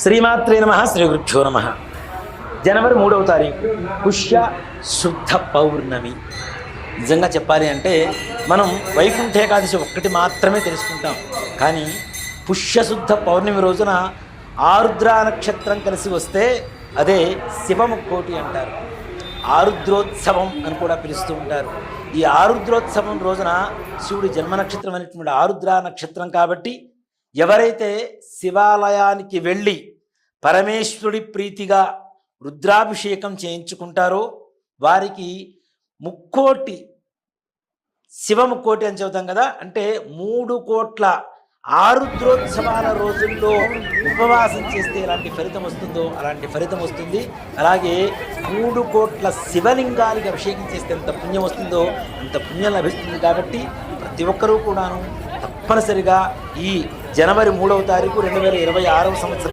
శ్రీమాత్రే నమ శ్రీ గురుభ్యో నమ. జనవరి మూడవ తారీఖు పుష్య శుద్ధ పౌర్ణమి. నిజంగా చెప్పాలి అంటే మనం వైకుంఠ ఏకాదశి ఒక్కటి మాత్రమే తెలుసుకుంటాం. కానీ పుష్యశుద్ధ పౌర్ణమి రోజున ఆరుద్ర నక్షత్రం కలిసి వస్తే అదే శివముక్కోటి అంటారు. ఆరుద్రోత్సవం అని కూడా పిలుస్తూ ఉంటారు. ఈ ఆరుద్రోత్సవం రోజున శివుడి జన్మ నక్షత్రం అనేటువంటి ఆరుద్ర నక్షత్రం కాబట్టి ఎవరైతే శివాలయానికి వెళ్ళి పరమేశ్వరుడి ప్రీతిగా రుద్రాభిషేకం చేయించుకుంటారో వారికి ముక్కోటి శివముక్కోటి అని చెబుతాం కదా అంటే మూడు కోట్ల ఆరుద్రోత్సవాల రోజుల్లో ఉపవాసం చేస్తే ఎలాంటి ఫలితం వస్తుందో అలాంటి ఫలితం వస్తుంది. అలాగే మూడు కోట్ల శివలింగానికి అభిషేకం చేస్తే ఎంత పుణ్యం వస్తుందో అంత పుణ్యం లభిస్తుంది కాబట్టి ప్రతి ఒక్కరూ కూడాను తప్పనిసరిగా ఈ జనవరి మూడవ తారీఖు రెండు వేల ఇరవై ఆరవ సంవత్సరం